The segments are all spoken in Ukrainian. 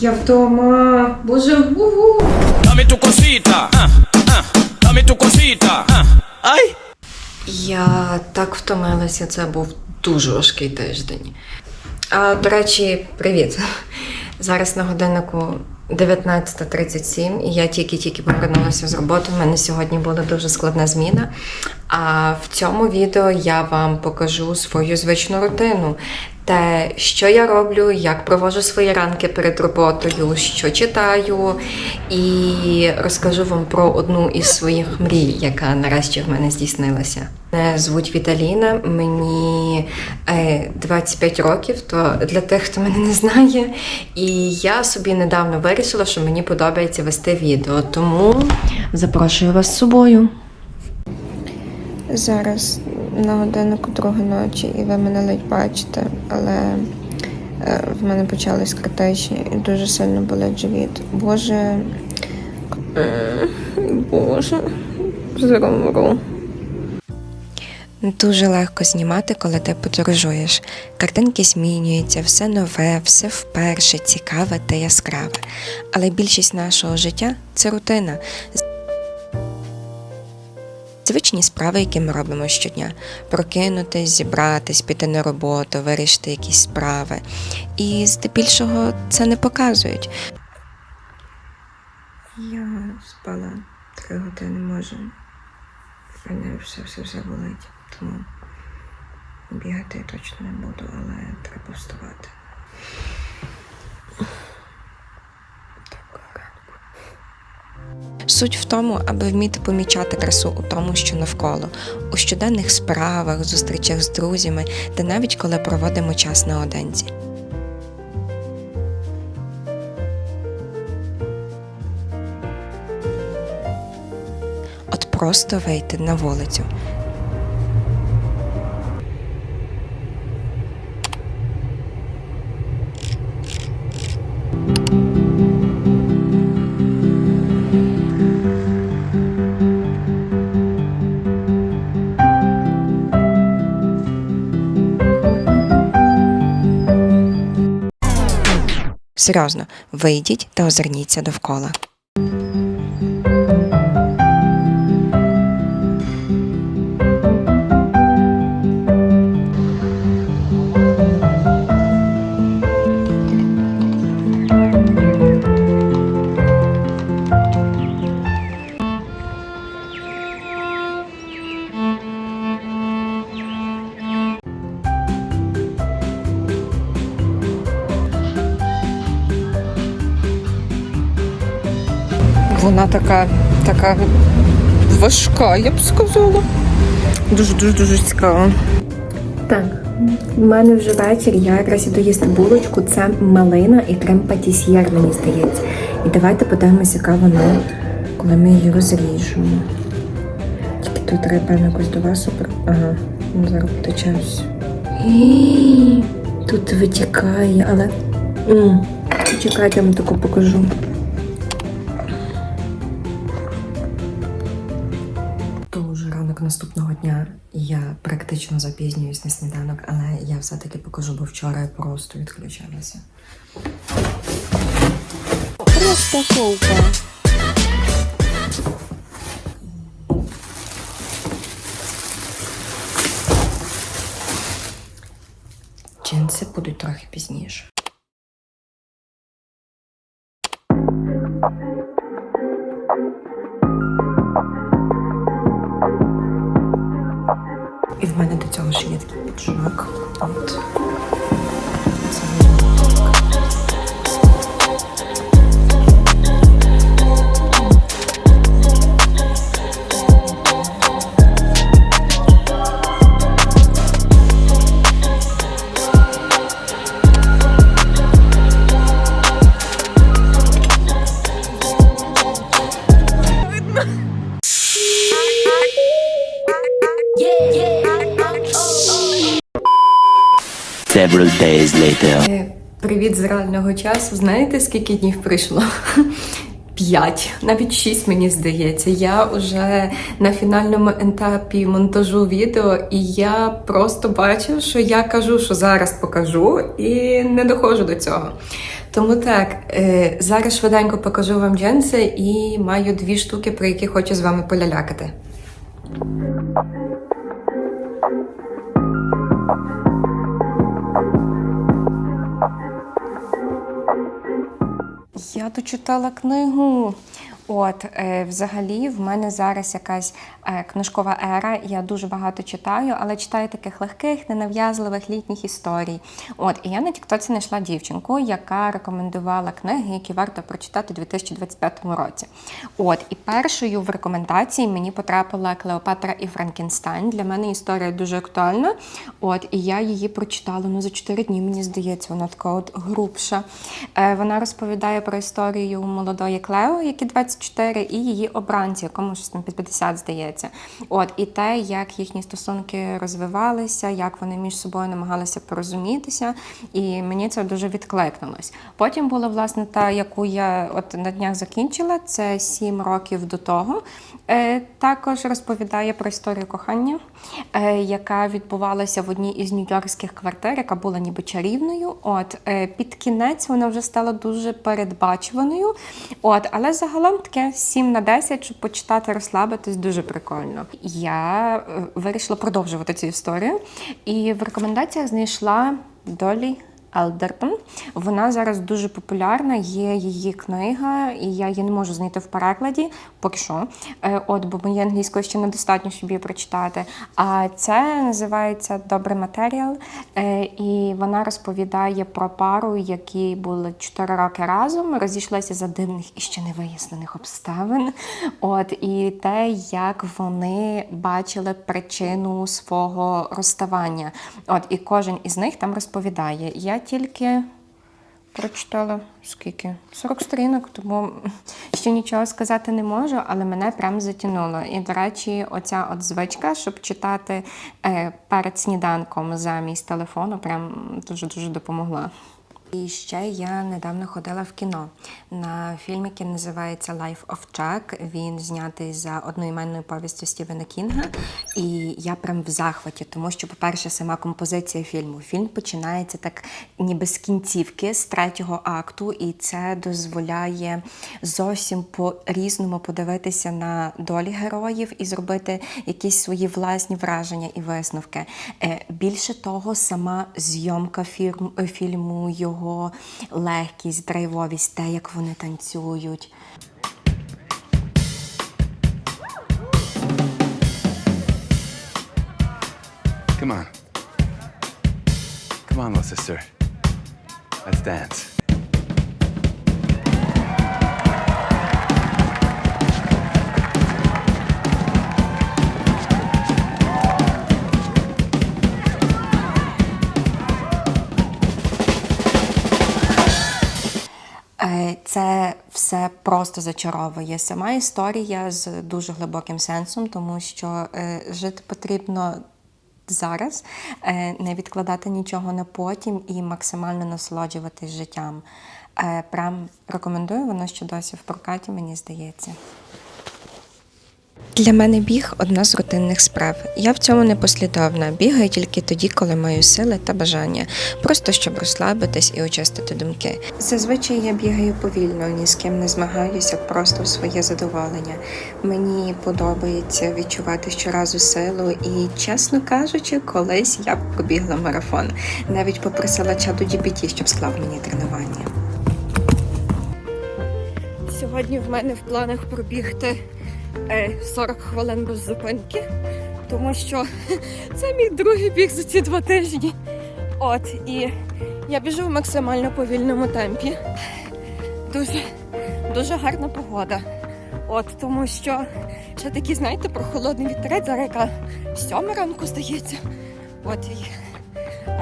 Я вдома. Боже. Ay. Я так втомилася, це був дуже важкий тиждень. А, до речі, привіт. Зараз на годиннику 19.37, і я тільки-тільки повернулася з роботи. У мене сьогодні була дуже складна зміна. А в цьому відео я вам покажу свою звичну рутину. Те, що я роблю, як проводжу свої ранки перед роботою, що читаю, і розкажу вам про одну із своїх мрій, яка нарешті в мене здійснилася. Мене звуть Віталіна, мені е, 25 років, то для тих, хто мене не знає. І я собі недавно вирішила, що мені подобається вести відео, тому запрошую вас з собою. Зараз на годиннику друга ночі, і ви мене ледь бачите, але е, в мене почались картечі і дуже сильно болить живіт. Боже. е, Боже, зромру. Дуже легко знімати, коли ти подорожуєш. Картинки змінюються, все нове, все вперше, цікаве та яскраве. Але більшість нашого життя це рутина. Звичні справи, які ми робимо щодня: прокинутись, зібратись, піти на роботу, вирішити якісь справи. І здебільшого це не показують. Я спала три години, може. Мене все все все болить, тому бігати я точно не буду, але треба вставати. Доброго ранку. Суть в тому, аби вміти помічати красу у тому, що навколо, у щоденних справах, зустрічах з друзями, та навіть коли проводимо час наодинці. От просто вийти на вулицю. Серйозно, вийдіть та озирніться довкола. Вона така, така важка, я б сказала. Дуже дуже цікава. Так, в мене вже вечір, я якраз іду їсти булочку. Це малина і крем патісьєр, мені здається. І давайте подивимося, яка вона, коли ми її розріжемо. Тільки тут треба якось до вас супер. Ага, ну, зараз потече Тут витікає, але. Чекайте, я вам таку покажу. Дня я практично запізнююсь на сніданок, але я все-таки покажу, бо вчора я просто відключилася. Розпаковка. Джинси будуть трохи пізніше. Є такий піджак. Several days later. Е, Привіт з реального часу. Знаєте, скільки днів пройшло? 5, навіть 6, мені здається. Я вже на фінальному етапі монтажу відео, і я просто бачу, що я кажу, що зараз покажу, і не доходжу до цього. Тому так, е, зараз швиденько покажу вам джинси і маю дві штуки, про які хочу з вами полялякати. Я дочитала книгу. От, е, взагалі, в мене зараз якась е, книжкова ера. Я дуже багато читаю, але читаю таких легких, ненав'язливих літніх історій. От, і я на Тіктоці знайшла дівчинку, яка рекомендувала книги, які варто прочитати у 2025 році. От, і першою в рекомендації мені потрапила Клеопатра і Франкенстайн. Для мене історія дуже актуальна. От, і я її прочитала ну, за 4 дні, мені здається, вона така от грубша. Е, вона розповідає про історію молодої Клео, які 24, і її обранці, якому щось там під 50, здається. От, і те, як їхні стосунки розвивалися, як вони між собою намагалися порозумітися, і мені це дуже відкликнулось. Потім була власне та, яку я от на днях закінчила, це 7 років до того. Е, також розповідає про історію кохання, е, яка відбувалася в одній із нью-йоркських квартир, яка була ніби чарівною. От е, під кінець вона вже стала дуже передбачуваною. От, але загалом таке 7 на 10, щоб почитати, розслабитись, дуже прикольно. Я е, вирішила продовжувати цю історію, і в рекомендаціях знайшла долі. Елдертон. Вона зараз дуже популярна, є її книга, і я її не можу знайти в перекладі, поки що. Е, От, бо моєї англійської ще недостатньо, щоб її прочитати. А це називається Добрий матеріал. Е, І вона розповідає про пару, які були 4 роки разом, розійшлися за дивних і ще не вияснених обставин. От, і те, як вони бачили причину свого розставання. От, і кожен із них там розповідає. Я тільки прочитала скільки? 40 сторінок, тому ще нічого сказати не можу, але мене прям затягнуло. І, до речі, оця от звичка, щоб читати е, перед сніданком замість телефону, прям дуже-дуже допомогла. І ще я недавно ходила в кіно на фільм, який називається Life of Chuck. Він знятий за одноіменною повістю Стівена Кінга. І я прям в захваті, тому що, по-перше, сама композиція фільму. Фільм починається так, ніби з кінцівки, з третього акту, і це дозволяє зовсім по-різному подивитися на долі героїв і зробити якісь свої власні враження і висновки. Е, Більше того, сама зйомка фільму, його легкість, драйвовість, те, як вони танцюють. Come on. Come on, little sister. Let's dance. Це все просто зачаровує. Сама історія з дуже глибоким сенсом, тому що е, жити потрібно зараз, е, не відкладати нічого на потім і максимально насолоджуватись життям. Е, Прям рекомендую, воно ще досі в прокаті, мені здається. Для мене біг одна з рутинних справ. Я в цьому не послідовна. Бігаю тільки тоді, коли маю сили та бажання, просто щоб розслабитись і очистити думки. Зазвичай я бігаю повільно, ні з ким не змагаюся, просто в своє задоволення. Мені подобається відчувати щоразу силу, і, чесно кажучи, колись я б пробігла марафон. Навіть попросила чаду GPT, щоб склав мені тренування. Сьогодні в мене в планах пробігти 40 хвилин без зупинки, тому що це мій другий біг за ці два тижні. От, і я біжу в максимально повільному темпі. Дуже, дуже гарна погода. От, тому що ще такий, знаєте, прохолодний вітерець, зараз яка сьома ранку здається. От і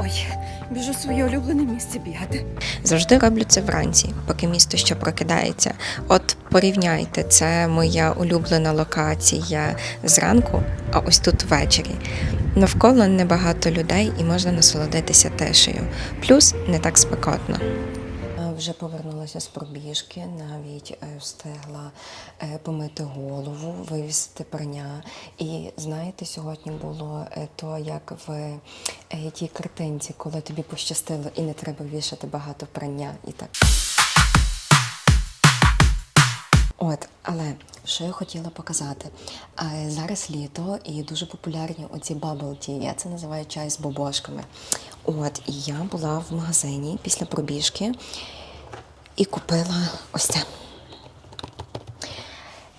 ой, біжу своє улюблене місце бігати. Завжди роблю це вранці, поки місто ще прокидається. От порівняйте, це моя улюблена локація зранку, а ось тут ввечері. Навколо небагато людей і можна насолодитися тишею. Плюс не так спекотно. Вже повернулася з пробіжки, навіть е, встигла е, помити голову, вивісити прання. І знаєте, сьогодні було е, то, як в тій картинці, коли тобі пощастило і не треба вішати багато прання і так. От, але що я хотіла показати? Зараз літо і дуже популярні оці bubble. Я це називаю чай з бобошками. От, і я була в магазині після пробіжки і купила ось це.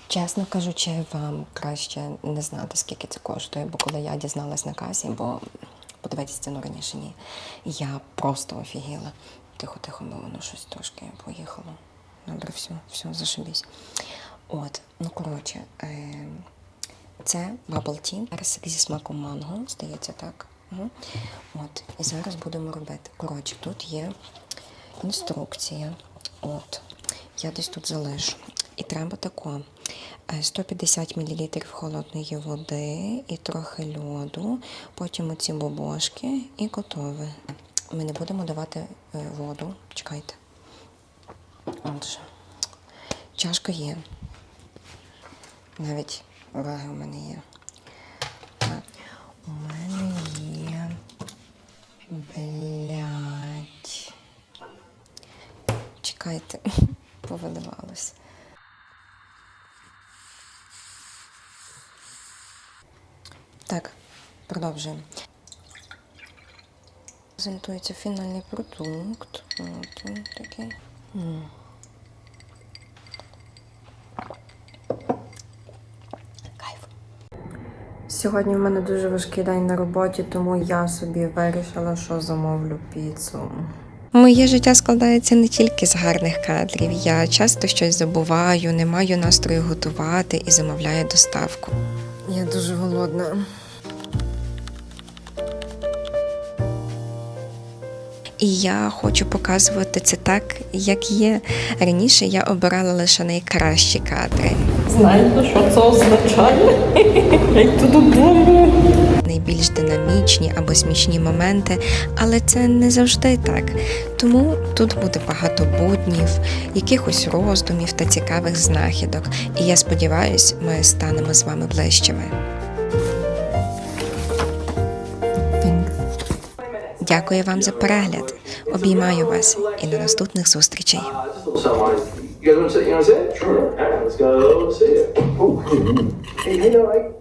Чесно кажучи, вам краще не знати, скільки це коштує, бо коли я дізналась на касі, бо подивитися ціну раніше ні. Я просто офігіла. Тихо, тихо, бо воно щось трошки поїхало. Добре, все, все, зашибісь. От, ну коротше, е, це bubble tea. Зараз зі смаком манго, здається, так. Угу. От, і зараз будемо робити. Коротше, тут є інструкція. От, я десь тут залишу. І треба тако. е, 150 мл холодної води і трохи льоду, потім оці бобошки і готове. Ми не будемо давати е, воду. Чекайте. Отже, чашка є. Навіть ваги у мене є. Так, у мене є. Блять. Чекайте, повидавалось. Так, продовжуємо. Презентується фінальний продукт. От він такий. Кайф. Сьогодні в мене дуже важкий день на роботі, тому я собі вирішила, що замовлю піцу. Моє життя складається не тільки з гарних кадрів. Я часто щось забуваю, не маю настрою готувати і замовляю доставку. Я дуже голодна. І я хочу показувати це так, як є. Раніше я обирала лише найкращі кадри. Знаєте, що це означає? Я йду додому. Найбільш динамічні або смішні моменти, але це не завжди так. Тому тут буде багато буднів, якихось роздумів та цікавих знахідок. І я сподіваюся, ми станемо з вами ближчими. Дякую вам за перегляд. Обіймаю вас і до наступних зустрічей. You guys want to sit? You want to sit? Sure. All right, let's go see it. Oh. Hey, hey, all right.